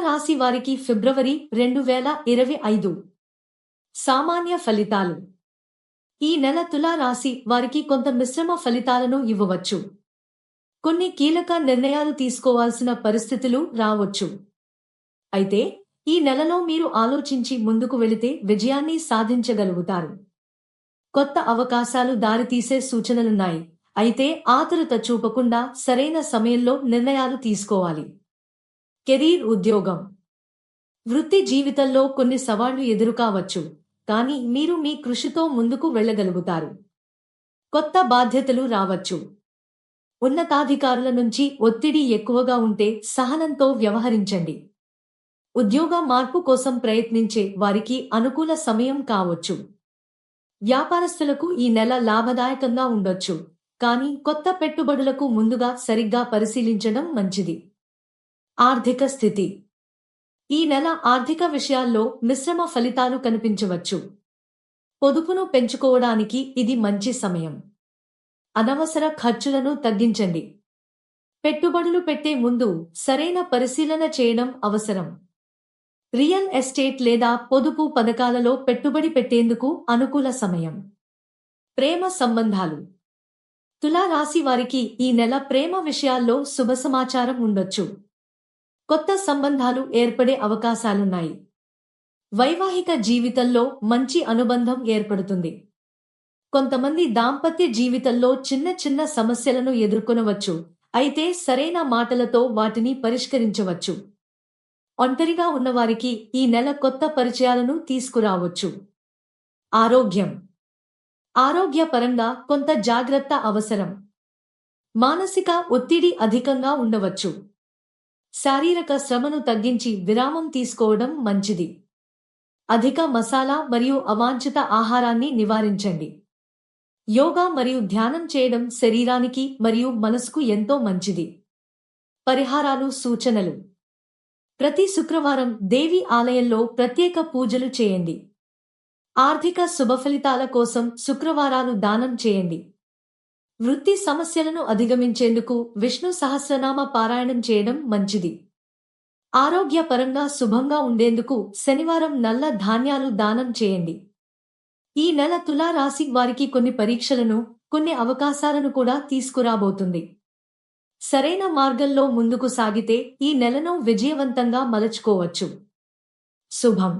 రాశి వారికి ఫిబ్రవరి రెండు వేల ఇరవై ఐదు. సామాన్య ఫలితాలు. ఈ నెల తులా రాశి వారికి కొంత మిశ్రమ ఫలితాలను ఇవ్వవచ్చు. కొన్ని కీలక నిర్ణయాలు తీసుకోవాల్సిన పరిస్థితులు రావచ్చు. అయితే ఈ నెలలో మీరు ఆలోచించి ముందుకు వెళితే విజయాన్ని సాధించగలుగుతారు. కొత్త అవకాశాలు దారితీసే సూచనలున్నాయి. అయితే ఆతురత చూపకుండా సరైన సమయంలో నిర్ణయాలు తీసుకోవాలి. కెరీర్ ఉద్యోగం. వృత్తి జీవితంలో కొన్ని సవాళ్ళు ఎదురుకావచ్చు కానీ మీరు మీ కృషితో ముందుకు వెళ్ళగలుగుతారు. కొత్త బాధ్యతలు రావచ్చు. ఉన్నతాధికారుల నుంచి ఒత్తిడి ఎక్కువగా ఉంటే సహనంతో వ్యవహరించండి. ఉద్యోగ మార్పు కోసం ప్రయత్నించే వారికి అనుకూల సమయం కావచ్చు. వ్యాపారస్తులకు ఈ నెల లాభదాయకంగా ఉండొచ్చు కానీ కొత్త పెట్టుబడులకు ముందుగా సరిగ్గా పరిశీలించడం మంచిది. ఆర్థిక స్థితి. ఈ నెల ఆర్థిక విషయాల్లో మిశ్రమ ఫలితాలు కనిపించవచ్చు. పొదుపును పెంచుకోవడానికి ఇది మంచి సమయం. అనవసర ఖర్చులను తగ్గించండి. పెట్టుబడులు పెట్టే ముందు సరైన పరిశీలన చేయడం అవసరం. రియల్ ఎస్టేట్ లేదా పొదుపు పథకాలలో పెట్టుబడి పెట్టేందుకు అనుకూల సమయం. ప్రేమ సంబంధాలు. తులా రాశి వారికి ఈ నెల ప్రేమ విషయాల్లో శుభ సమాచారం ఉండొచ్చు. కొత్త సంబంధాలు ఏర్పడే అవకాశాలున్నాయి. వైవాహిక జీవితంలో మంచి అనుబంధం ఏర్పడుతుంది. కొంతమంది దాంపత్య జీవితంలో చిన్న చిన్న సమస్యలను ఎదుర్కొనవచ్చు. అయితే సరైన మాటలతో వాటిని పరిష్కరించవచ్చు. ఒంటరిగా ఉన్నవారికి ఈ నెల కొత్త పరిచయాలను తీసుకురావచ్చు. ఆరోగ్యం. ఆరోగ్యపరంగా కొంత జాగ్రత్త అవసరం. మానసిక ఒత్తిడి అధికంగా ఉండవచ్చు. శారీరక శ్రమను తగ్గించి విరామం తీసుకోవడం మంచిది. అధిక మసాలా మరియు అవాంఛిత ఆహారాన్ని నివారించండి. యోగా మరియు ధ్యానం చేయడం శరీరానికి మరియు మనసుకు ఎంతో మంచిది. పరిహారాలు సూచనలు. ప్రతి శుక్రవారం దేవి ఆలయంలో ప్రత్యేక పూజలు చేయండి. ఆర్థిక శుభఫలితాల కోసం శుక్రవారాలు దానం చేయండి. వృత్తి సమస్యలను అధిగమించేందుకు విష్ణు సహస్రనామ పారాయణం చేయడం మంచిది. ఆరోగ్యపరంగా శుభంగా ఉండేందుకు శనివారం నల్ల ధాన్యాలు దానం చేయండి. ఈ నెల తులా రాశి వారికి కొన్ని పరీక్షలను కొన్ని అవకాశాలను కూడా తీసుకురాబోతుంది. సరైన మార్గంలో ముందుకు సాగితే ఈ నెలను విజయవంతంగా మలచుకోవచ్చు. శుభం.